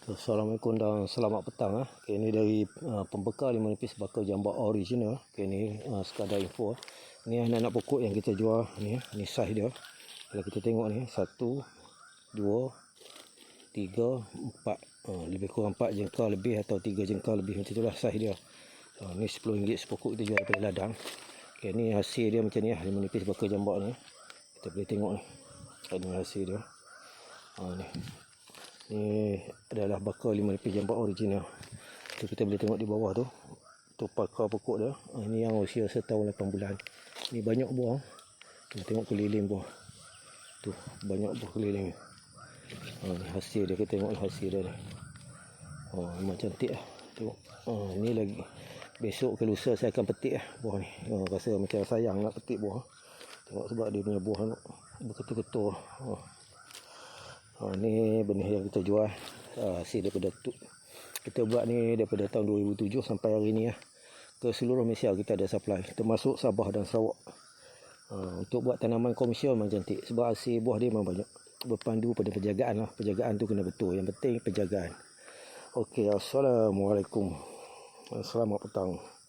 Assalamualaikum dan selamat petang ah. Okay, ini dari uh, pembekal lima nipis bakal jambak original. Okay, ini uh, sekadar info. Ni anak-anak pokok yang kita jual ni, ni saiz dia. Kalau kita tengok ni, satu, dua, tiga, empat. Uh, lebih kurang empat jengkal lebih atau tiga jengkal lebih macam itulah saiz dia. Uh, ni RM10 sepokok kita jual daripada ladang. Okay, ni hasil dia macam ni lah, lima nipis bakal jambak ni. Kita boleh tengok ni. Ini hasil dia. Uh, ni. Ni adalah bakal lima lepis jambak original. Tu kita boleh tengok di bawah tu. Tu pakar pokok dia. Ha, ini yang usia setahun 8 bulan. Ni banyak buah. Kita tengok keliling buah. Tu banyak buah keliling. Ha, ni hasil dia kita tengok hasil dia ni. Ha, memang cantik lah. Tengok. Ha, ni lagi. Besok ke lusa saya akan petik lah buah ni. Ha, rasa macam sayang nak petik buah. Tengok sebab dia punya buah betul-betul. Ha. Ha, ni benih yang kita jual ha, hasil daripada tu. Kita buat ni daripada tahun 2007 sampai hari ni ya. Ke seluruh Malaysia kita ada supply termasuk Sabah dan Sarawak. Ha, untuk buat tanaman komersial memang cantik sebab hasil buah dia memang banyak. Berpandu pada penjagaan lah. Penjagaan tu kena betul. Yang penting penjagaan. Okey, Assalamualaikum. Selamat petang.